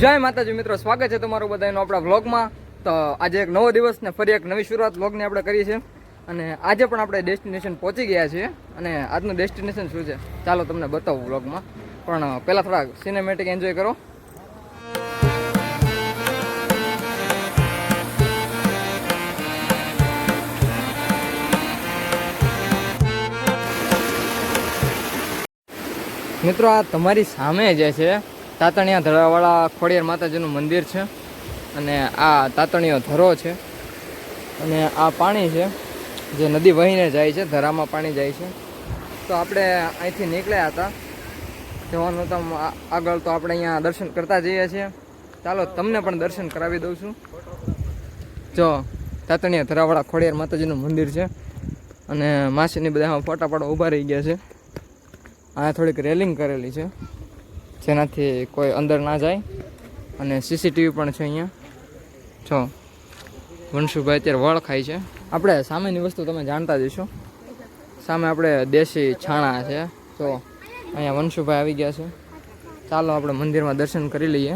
જય માતાજી મિત્રો, સ્વાગત છે તમારું બધાનું આપણા વ્લોગમાં. તો આજે એક નવો દિવસ ને ફરી એક નવી શરૂઆત વ્લોગની આપણે કરીએ છીએ. અને આજે પણ આપણે ડેસ્ટિનેશન પહોંચી ગયા છીએ. અને આજનું ડેસ્ટિનેશન શું છે, ચાલો તમને બતાવું વ્લોગમાં. પણ પહેલાં થોડા સિનેમેટિક એન્જોય કરો. મિત્રો, આ તમારી સામે જે છે તાતણિયા ધરાવાળા ખોડિયાર માતાજીનું મંદિર છે અને આ તાતણિયો ધરો છે અને આ પાણી છે જે નદી વહીને જાય છે, ધરામાં પાણી જાય છે. તો આપણે અહીંથી નીકળ્યા હતા. જવાનું તો આગળ તો આપણે અહીંયા દર્શન કરતા જઈએ છીએ. ચાલો તમને પણ દર્શન કરાવી દઉં છું. જો, તાતણીયા ધરાવાળા ખોડિયાર માતાજીનું મંદિર છે અને માસીની બધા ફોટા પાડો ઊભા રહી ગયા છે. આ થોડીક રેલિંગ કરેલી છે. જેનાથી કોઈ અંદર ના જાય. અને સીસીટીવી પણ છે અહીંયા. જો, વંશુભાઈ અત્યારે વળ ખાય છે. આપણે સામેની વસ્તુ તમે જાણતા જ સામે આપણે દેશી છાણા છે. તો અહીંયા વંશુભાઈ આવી ગયા છે. ચાલો આપણે મંદિરમાં દર્શન કરી લઈએ.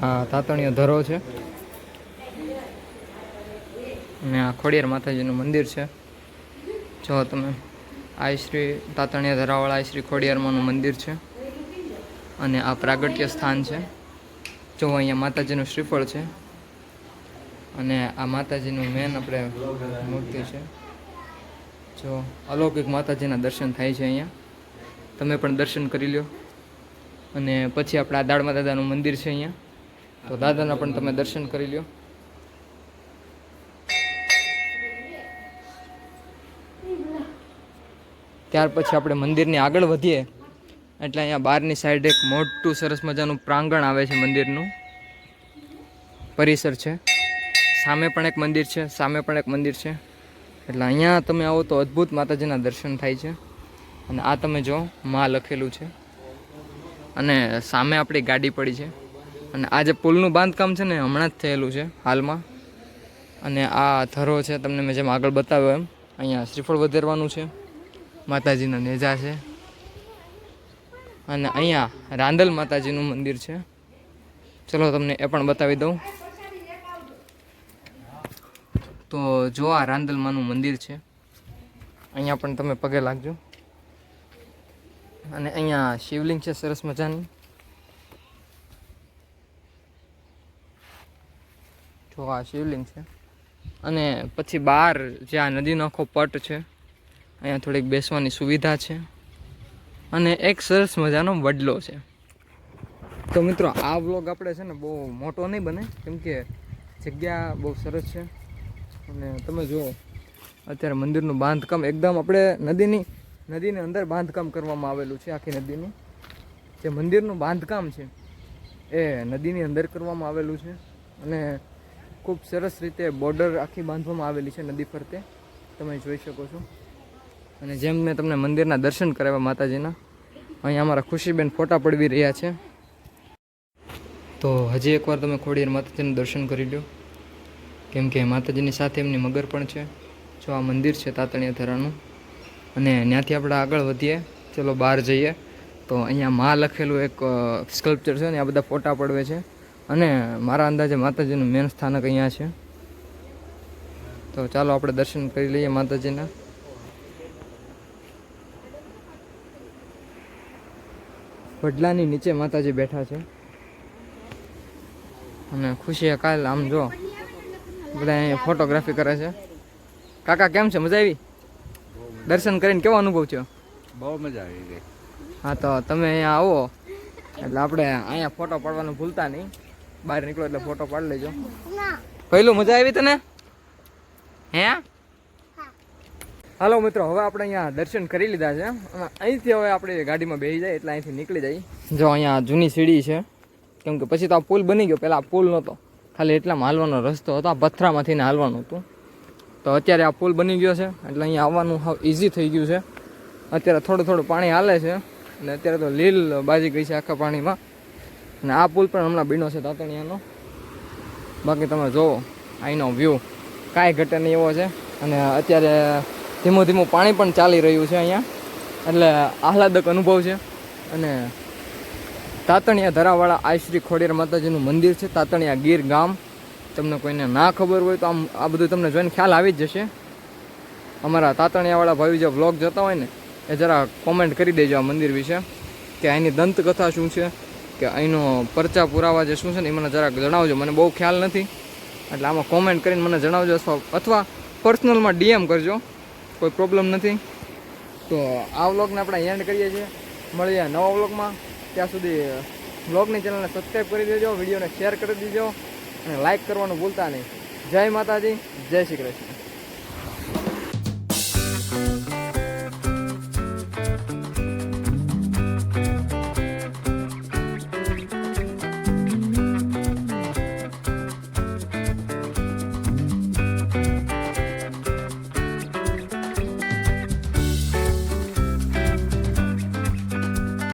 હા, તાતણીયો ધરો છે. અને આ ખોડિયાર માતાજીનું મંદિર છે. જો તમે આયશ્રી શ્રી તાતણીયા ધરાવાળા આયશ્રી શ્રી ખોડિયારમાંનું મંદિર છે. અને આ પ્રાગટ્ય સ્થાન છે. જો અહીંયા માતાજીનું શ્રીફળ છે. અને આ માતાજીનું મેન આપણે મૂર્તિ છે. જો અલૌકિક માતાજીના દર્શન થાય છે અહીંયા. તમે પણ દર્શન કરી લ્યો. અને પછી આપણે આ દાડમા દાદાનું મંદિર છે અહીંયા. તો દાદાના પણ તમે દર્શન કરી લ્યો. ત્યાર પછી આપણે મંદિરની આગળ વધીએ. એટલે અહીંયા બહારની સાઈડ એક મોટું સરસ મજાનું પ્રાંગણ આવે છે મંદિરનું. પરિસર છે. સામે પણ એક મંદિર છે, સામે પણ એક મંદિર છે. એટલે અહીંયા તમે આવો તો અદ્ભુત માતાજીના દર્શન થાય છે. અને આ તમે જો, માં લખેલું છે. અને સામે આપણી ગાડી પડી છે. અને આ જે પુલનું બાંધકામ છે ને, હમણાં જ થયેલું છે, હાલમાં. અને આ ધરો છે, તમને મેં જેમ આગળ બતાવ્યો એમ. અહીંયા શ્રીફળ વધેરવાનું છે. માતાજીના નેજા છે. અને અહીંયા રાંદલ માતાજીનું મંદિર છે. ચલો તમને એ પણ બતાવી દઉં. તો જો આ રાંદલમાનું મંદિર છે. અહીંયા પણ તમે પગે લાગજો. અને અહીંયા શિવલિંગ છે સરસ મજાની. જો આ શિવલિંગ છે. અને પછી બહાર જે આ નદીનો આખો પટ છે અહીંયા થોડીક બેસવાની સુવિધા છે. અને એક સરસ મજાનો વડલો છે. તો મિત્રો, આ વ્લોગ આપણે છે ને બહુ મોટો નહીં બને, કેમ કે જગ્યા બહુ સરસ છે. અને તમે જુઓ, અત્યારે મંદિરનું બાંધકામ એકદમ આપણે નદીની નદીની અંદર બાંધકામ કરવામાં આવેલું છે, આખી નદીનું. જે મંદિરનું બાંધકામ છે, એ નદીની અંદર કરવામાં આવેલું છે. અને ખૂબ સરસ રીતે બોર્ડર આખી બાંધવામાં આવેલી છે નદી ફરતે. તમે જોઈ શકો છો. અને જેમ મેં તમને મંદિરના દર્શન કરાવ્યા માતાજીના, અહીંયા અમારા ખુશીબેન ફોટા પડવી રહ્યા છે. તો હજી એકવાર તમે ખોડિયાર માતાજીનું દર્શન કરી લો કેમ કે માતાજીની સાથે એમની મગર પણ છે. જો આ મંદિર છે તાતણીયા ધરાનું. અને ત્યાંથી આપણે આગળ વધીએ. ચલો બહાર જઈએ. તો અહીંયા માં લખેલું એક સ્કલ્પચર છે ને, આ બધા ફોટા પડવે છે. અને મારા અંદાજે માતાજીનું મેન સ્થાનક અહીંયા છે. તો ચાલો આપણે દર્શન કરી લઈએ માતાજીના. વડલાની નીચે માતાજી બેઠા છે. અને ખુશીએ કાલ આમ જો બધા અહીંયા ફોટોગ્રાફી કરે છે. કાકા કેમ છે? મજા આવી? દર્શન કરીને કેવો અનુભવ છે બહુ મજા આવી ગઈ. હા તો તમે અહીંયા આવો. એટલે આપણે અહીંયા ફોટો પાડવાનું ભૂલતા નહીં. બહાર નીકળો એટલે ફોટો પાડી લેજો. પહેલું મજા આવી તને? હે? હાલો મિત્રો, હવે આપણે અહીંયા દર્શન કરી લીધા છે. અહીંથી હવે આપણે ગાડીમાં બેસી જાય એટલે અહીંથી નીકળી જાય. જો અહીંયા જૂની સીડી છે, કેમ કે પછી તો આ પુલ બની ગયો પહેલાં પુલ નહોતો. ખાલી એટલામાં હાલવાનો રસ્તો હતો, આ પથરામાંથી ને હાલવાનું હતું. તો અત્યારે આ પુલ બની ગયો છે, એટલે અહીંયા આવવાનું હાવ ઇઝી થઈ ગયું છે. અત્યારે થોડું થોડું પાણી હાલે છે, અને અત્યારે તો લીલ બાજી ગઈ છે આખા પાણીમાં. અને આ પુલ પણ હમણાં બીનો છે તાતણિયાનો. બાકી તમે જુઓ અહીંનો વ્યૂ કાંઈ ઘટે નહીં એવો છે. અને અત્યારે ધીમું ધીમું પાણી પણ ચાલી રહ્યું છે અહીંયા. એટલે આહલાદક અનુભવ છે. અને તાતણિયા ધરાવાળા આ શ્રી ખોડિયાર માતાજીનું મંદિર છે, તાતણિયા ગીર ગામ. તમને કોઈને ના ખબર હોય તો આમ, આ બધું તમને જોઈને ખ્યાલ આવી જ જશે. અમારા તાતણિયાવાળા ભાઈ જે વ્લોગ જતા હોય ને, એ જરા કોમેન્ટ કરી દેજો આ મંદિર વિશે, કે અહીંની દંતકથા શું છે, કે અહીંનો પરચા પુરાવા જે શું છે ને, એ મને જરાક જણાવજો. મને બહુ ખ્યાલ નથી. એટલે આમાં કોમેન્ટ કરીને મને જણાવજો અથવા પર્સનલમાં ડીએમ કરજો. કોઈ પ્રોબ્લેમ નથી. તો આ વ્લોગને આપણે એન્ડ કરીએ છીએ. મળીએ નવા વ્લોગમાં ત્યાં સુધી વ્લોગની ચેનલને સબસ્ક્રાઈબ કરી દેજો વિડીયોને શેર કરી દેજો અને લાઇક કરવાનું ભૂલતા નહીં. જય માતાજી, જય શ્રી કૃષ્ણ.